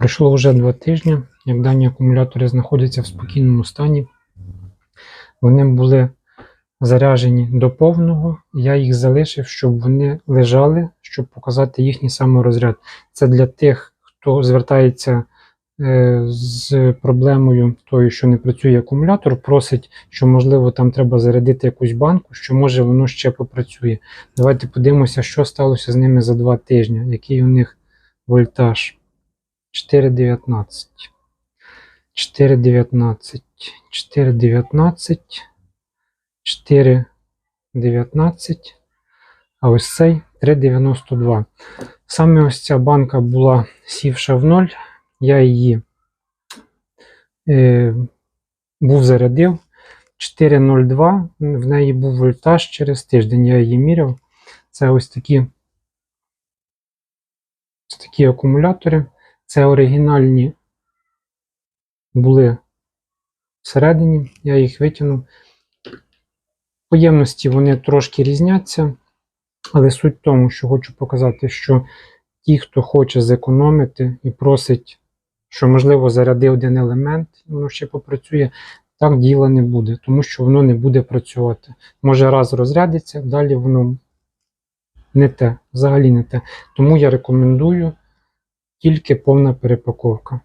Пройшло вже два тижні, як дані акумулятори знаходяться в спокійному стані. Вони були заряджені до повного. Я їх залишив, щоб вони лежали, щоб показати їхній саморозряд. Це для тих, хто звертається е, з проблемою тою, що не працює акумулятор, просить, що можливо там треба зарядити якусь банку, що може воно ще попрацює. Давайте подивимося, що сталося з ними за два тижні, який у них вольтаж. 4,19. 4,19. 4,19. 4,19. А ось цей 3,92. Саме ось ця банка була сівша в ноль. Я її е, був зарядив. 4,02. В неї був вольтаж через тиждень. Я її міряв. Це ось такі, ось такі акумулятори. Це оригінальні були всередині. Я їх витягнув. По ємності вони трошки різняться, але суть в тому, що хочу показати, що ті, хто хоче зекономити і просить, що можливо заряди один елемент, воно ще попрацює, так діла не буде, тому що воно не буде працювати. Може раз розрядиться, далі воно не те, взагалі не те. Тому я рекомендую тільки повна перепаковка.